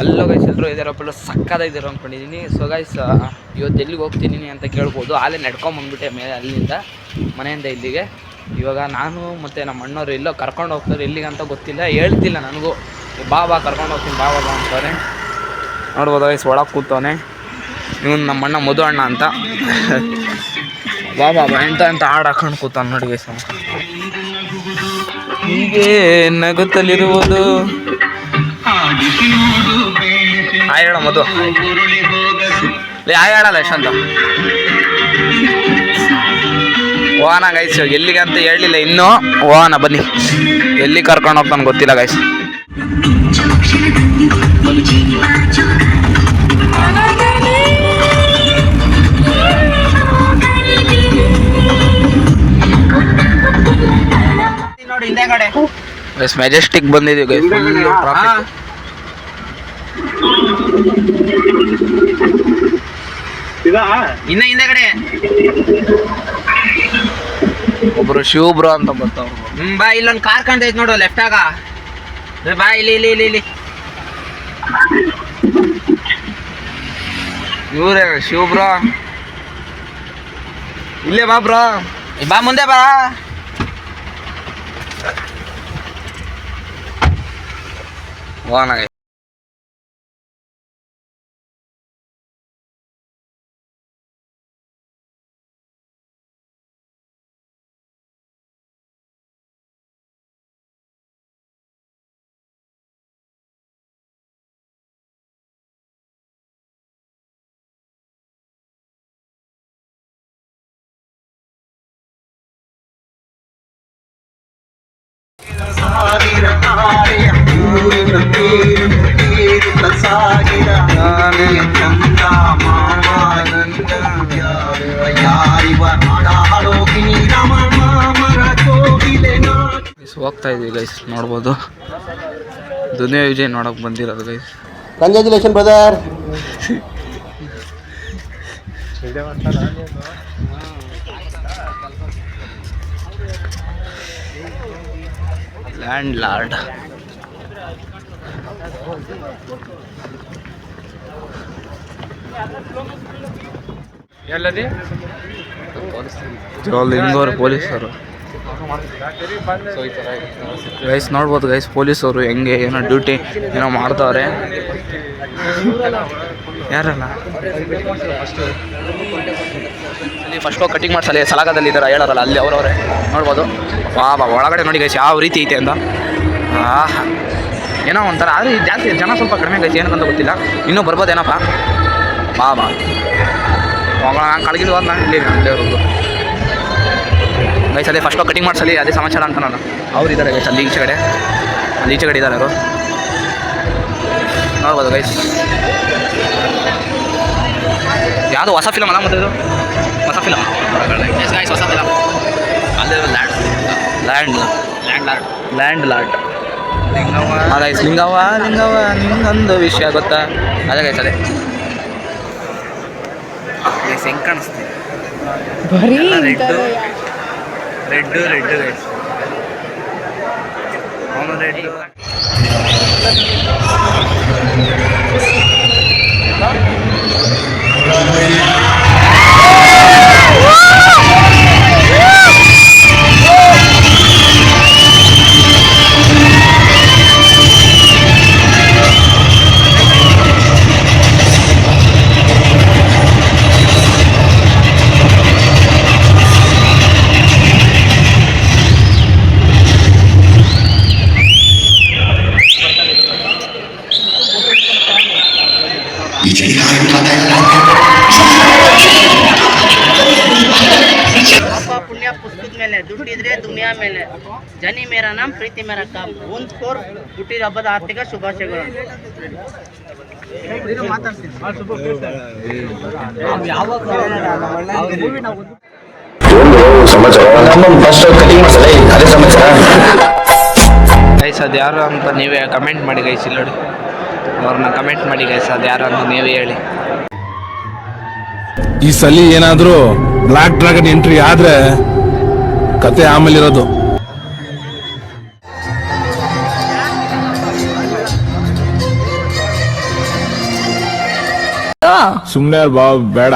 ಅಲ್ಲೋ ಗೈಸ್ ಎಲ್ಲರೂ ಸಕ್ಕದ ಸಕ್ಕದಾಗಿದ್ದಾರೆ ಅಂದ್ಕೊಂಡಿದ್ದೀನಿ ಸೊ ಗೈಸ್ ಇವತ್ತು ಎಲ್ಲಿಗೆ ಹೋಗ್ತೀನಿ ಅಂತ ಕೇಳ್ಬೋದು. ಅಲ್ಲೇ ನಡ್ಕೊಂಬಂದ್ಬಿಟ್ಟೆ ಮೇಲೆ ಅಲ್ಲಿಂದ, ಮನೆಯಿಂದ ಇಲ್ಲಿಗೆ. ಇವಾಗ ನಾನು ಮತ್ತು ನಮ್ಮ ಅಣ್ಣವರು ಎಲ್ಲೋ ಕರ್ಕೊಂಡು ಹೋಗ್ತಾರೆ ಎಲ್ಲಿಗೆ ಅಂತ ಗೊತ್ತಿಲ್ಲ. ಹೇಳ್ತಿಲ್ಲ ನನಗೂ. ಬಾ ಬಾ, ಕರ್ಕೊಂಡು ಹೋಗ್ತೀನಿ, ಬಾ ಬಾ ಅಂತಾರೆ ನೋಡ್ಬೋದು ಗೈಸ್ ಒಳಗೆ ಕೂತವನೆ. ಇವನು ನಮ್ಮ ಅಣ್ಣ ಮಧು ಅಣ್ಣ ಅಂತ. ಬಾ ಬಾ ಬಾ, ಎಂತ ಎಂತ ಹಾಡು ಹಾಕೊಂಡು ಕೂತಾನೆ ನೋಡಿ ಗೈಸ್ ಹೀಗೆ ನಗುತ್ತಲಿರುವುದು. ಹಾಯ್ ಹೇಳ ಮಧು. ಹಾಯ್ ಹೇಳಲ್ಲ ಯಶಂತ ಹೋಗೋಣ ಗೈಸ್ ಎಲ್ಲಿಗೆ ಅಂತ ಹೇಳಲಿಲ್ಲ, ಇನ್ನೂ ವಾಹನ ಬನ್ನಿ. ಎಲ್ಲಿ ಕರ್ಕೊಂಡು ಹೋಗ್ತಾನೆ ಗೊತ್ತಿಲ್ಲ ಗೈಸ್ ನೋಡಿ ಹಿಂದೆಗಡೆ ಗೈಸ್ ಮೆಜೆಸ್ಟಿಕ್ ಬಂದಿದ್ದೀವಿ ಟ್ರಾಫಿಕ್ ಇನ್ನ ಹಿಂದೆಗಡೆ ಒಬ್ರು ಶಿವಬ್ರು ಅಂತ ಬರ್ತಾವ್ರು. ಹ್ಮ್ ಬಾ ಇಲ್ಲೊಂದು ಕಾರ್ ಕಾಣ್ತೈತ್ ನೋಡು ಲೆಫ್ಟ್ ಆಗ. ಏ, ಬಾ ಇಲ್ಲಿ ಇಲ್ಲಿ ಇಲ್ಲಿ ಇಲ್ಲಿ. ಇವ್ರೇ ಶಿವಬ್ರ ಇಲ್ಲೇ ಬಾ ಬ್ರೋ. ಬಾ ಮುಂದೆ ಬಾ. ಹೋಗೋಣ ಹೋಗ್ತಾ ಇದೀವಿ ಗೈಸ್ ನೋಡ್ಬೋದು. ದುನಿಯಾ ವಿಜಯ್ ನೋಡಕ್ ಬಂದಿರೋದು guys congratulation brother land lord ಎಲ್ಲದಿ ಪೊಲೀಸರು. ಗೈಸ್ ನೋಡ್ಬೋದು ಗೈಸ್ ಪೊಲೀಸವರು ಹೆಂಗೆ, ಏನೋ ಡ್ಯೂಟಿ ಏನೋ ಮಾಡ್ತಾವ್ರೆ ಯಾರಲ್ಲ? ಫಸ್ಟ್ ಹೋಗಿ ಕಟಿಂಗ್ ಮಾಡ್ಸಲ್ಲ, ಸಲಾಗದಲ್ಲಿ ಇದ್ದಾರೆ ಹೇಳೋರಲ್ಲ ಅಲ್ಲಿ ಅವರವರೇ. ನೋಡ್ಬೋದು. ವಾ ಬಾ ಒಳಗಡೆ ನೋಡಿ ಗೈಸ್ ಯಾವ ರೀತಿ ಐತೆ ಅಂತ. ಆಹಾ ಏನೋ ಒಂಥರ, ಆದರೆ ಜಾಸ್ತಿ ಜನ ಸ್ವಲ್ಪ ಕಡಿಮೆ ಗೈಸ್ ಏನಂತ ಗೊತ್ತಿಲ್ಲ. ಇನ್ನೂ ಬರ್ಬೋದೇನಪ್ಪ? ಬಾ ಬಾ. ಹೋಗೋಣ, ನಾನು ಕಳಗಿಲ್ ಹೋದ್ ನಾನು ಇಲ್ಲಿ ಇರೋದು ಗೈಸ್ ಅದೇ ಫಸ್ಟ್ ಕಟಿಂಗ್ ಮಾಡಿಸಲಿ ಅದೇ ಸಮಾಚಾರ ಅಂತ ನಾನು. ಅವ್ರು ಇದ್ದಾರೆ ಗೈಸ್ ಅಲ್ಲಿ ಈಚೆಗಡೆ ಅಲ್ಲಿ ಈಚೆಗಡೆ ಇದ್ದಾರೆ ಅವರು. ನೋಡ್ಬೋದು ಗೈಸ್. ಯಾವುದು ಹೊಸ ಫಿಲಮ್ ಅಲ್ಲ ಮತ್ತೆ ಇದು? ಹೊಸ ಫಿಲಮ್ ಗೈಸ್ ಹೊಸ ಫಿಲಮ್ ಅಲ್ಲೇ land land land lord land lord guys Lingavva. Lingavva ನಿಂಗೊಂದು ವಿಷಯ ಗೊತ್ತಾ? ಅದೇ ಗೈಸ್ ಅದೇ. ಹೆಂಗೆ ಕಾಣಿಸ್ತೀವಿ red red red red red ಪುಣ್ಯ ಪುಸ್ತಕದ ಮೇಲೆ ದುಡ್ಡಿದ್ರೆ ದುನಿಯಾ ಮೇಲೆ. ಜನಿ ಮೇರ ನಾಮ್ ಪ್ರೀತಿ ಮೇರ ಕಾಮ್. ಒಂದ್ ಕೋರ್ ಹುಟ್ಟಿದ ಹಬ್ಬದ ಆರ್ಥಿಕ ಶುಭಾಶಯಗಳು. ಗೈಸ್ ಅದು ಯಾರು ಅಂತ ನೀವೇ ಕಮೆಂಟ್ ಮಾಡಿ ಗೈಸ್ ಇಲ್ಲಿ ನೋಡಿ ಅವ್ರನ್ನ ಕಮೆಂಟ್ ಮಾಡಿ ಗೈಸ್ ಅದು ಯಾರು ಅಂತ ನೀವು ಹೇಳಿ. ಈ ಸಲಿ ಏನಾದರೂ ಬ್ಲ್ಯಾಕ್ ಡ್ರಾಗನ್ ಎಂಟ್ರಿ ಆದರೆ ಕತೆ ಆಮೇಲಿರೋದು. ಸುಮ್ನೆ ಬಾಬ್ ಬೇಡ.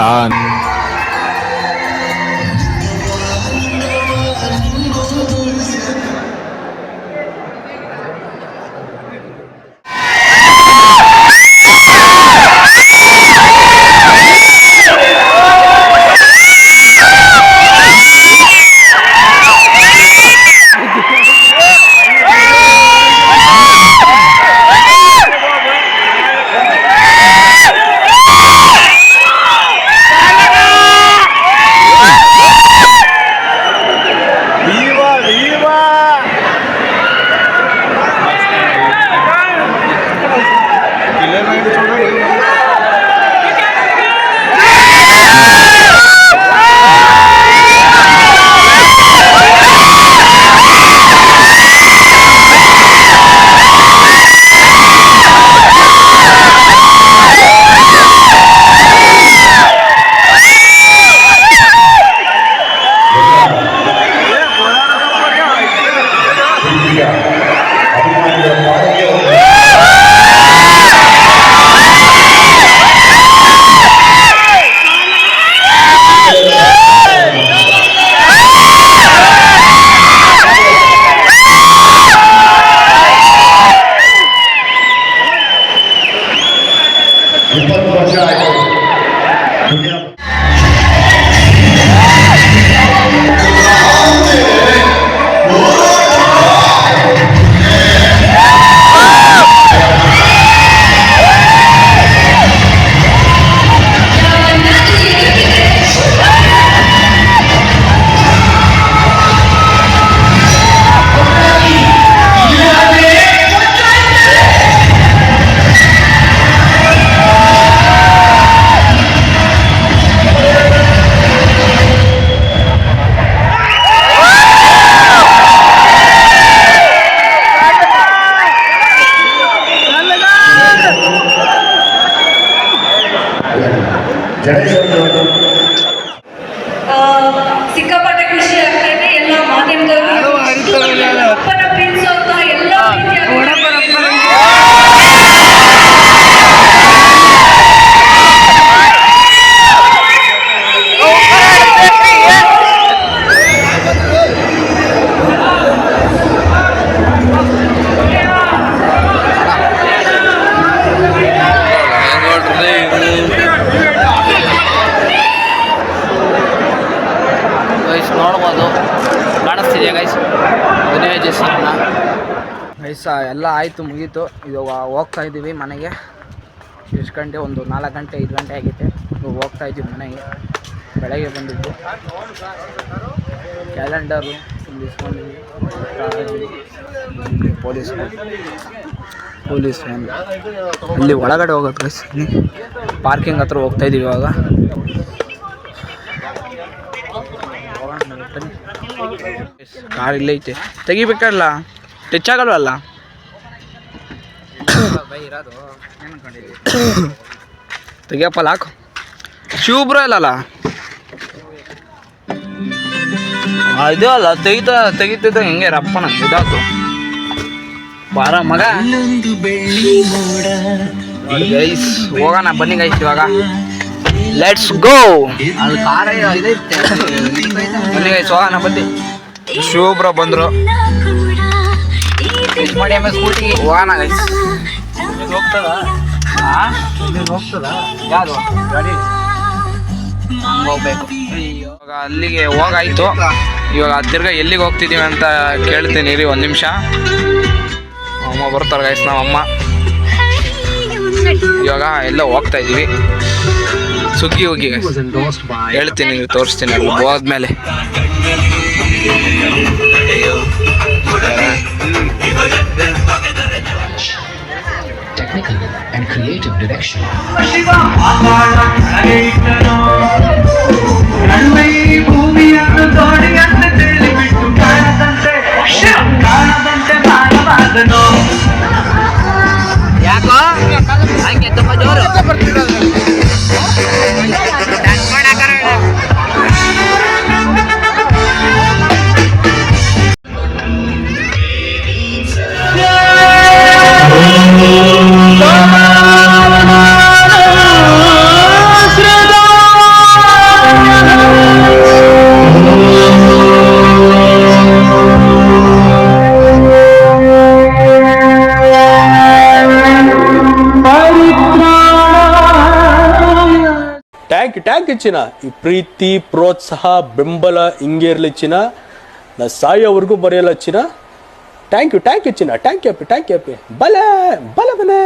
ನೋಡ್ಬೋದು ಕಾಣಿಸ್ತಿದೆಯಾ ಗೈಸ್ ವಿನಯಜೇಶ್ವರನ ಗೈಸ್ ಎಲ್ಲ ಆಯಿತು, ಮುಗೀತು. ಇವಾಗ ಹೋಗ್ತಾ ಇದ್ದೀವಿ ಮನೆಗೆ. ಎಷ್ಟು ಗಂಟೆ? ಒಂದು ನಾಲ್ಕು ಗಂಟೆ, ಐದು ಗಂಟೆ ಆಗೈತೆ ಇವಾಗ ಹೋಗ್ತಾ ಇದ್ದೀವಿ ಮನೆಗೆ. ಬೆಳಗ್ಗೆ ಬಂದಿದ್ದು. ಕ್ಯಾಲೆಂಡರು. ಪೊಲೀಸ್ ಪೊಲೀಸ್ ವ್ಯಾನ್ ಅಲ್ಲಿ ಒಳಗಡೆ ಹೋಗೋದು ಗೈಸ್ ಪಾರ್ಕಿಂಗ್ ಹತ್ರ ಹೋಗ್ತಾ ಇದ್ದೀವಿ ಇವಾಗ. ಕಾರ್ ಇಲ್ಲೇ ಐತೆ. ತೆಗಿಬೇಕಲ್ಲ? ಟಚ್ ಆಗಲ್ವಲ್ಲ ತೆಗಿಯಪ್ಪಲ್ಲ ಹಾಕು ಶಿವಬ್ರ ಇಲ್ಲಲ್ಲ ಅದು ಅಲ್ಲ? ತೆಗಿತಾ ತೆಗಿತಿದ್ದ ಹೆಂಗೆ ರಪ್ಪನ? ಇದಾತು ಬಾರ ಮಗ. ಗೈಸ್ ಹೋಗೋಣ ಬನ್ನಿ ಗೈಸ್ ಇವಾಗ. ಲೆಟ್ಸ್ ಗೋ ಬನ್ನಿ ಗೈಸ್ ಹೋಗೋಣ ಬನ್ನಿ. ಶಿವಬ್ರ ಬಂದ್ರು. ಯಾರು? ಹೋಗ್ಬೇಕು. ಇವಾಗ ಅಲ್ಲಿಗೆ ಹೋಗಾಯ್ತು. ಇವಾಗ ಹತ್ತಿರ ಎಲ್ಲಿಗೆ ಹೋಗ್ತಿದೀವಿ ಅಂತ ಕೇಳ್ತೀನಿ ರೀ ಒಂದು ನಿಮಿಷ. ಅಮ್ಮ ಬರ್ತಾರೆ ಗೈಸ್ ನಮ್ಮಮ್ಮ. ಇವಾಗ ಎಲ್ಲ ಹೋಗ್ತಾ ಇದೀವಿ. ಸುಗ್ಗಿ ಹೋಗಿ ಹೇಳ್ತೀನಿ ತೋರಿಸ್ತೀನಿ ಹೋದ್ಮೇಲೆ. technical and creative direction. ಯಾಕೋ ಹಂಗೆ ತುಂಬ ಜೋರು ಟ್ಯಾಂಕ್ ಟ್ಯಾಂಕ್ ಹೆಚ್ಚಿನ ಈ ಪ್ರೀತಿ, ಪ್ರೋತ್ಸಾಹ, ಬೆಂಬಲ ಹಿಂಗೆ ಇರಲಿ ಚಿನ್ನ ನಾ ಸಾಯೋವರೆಗೂ ಬರೆಯಲ್ಲ ಚಿನ್ನ ಟ್ಯಾಂಕ್ ಯು ಟ್ಯಾಂಕ್ ಹೆಚ್ಚಿನ ಟ್ಯಾಂಕ್ ಯು ಅಪ್ಪಿ ಟ್ಯಾಂಕ್ ಯು ಅಪ್ಪಿ ಬಲೆ ಬಲೆ ಬಲೆ.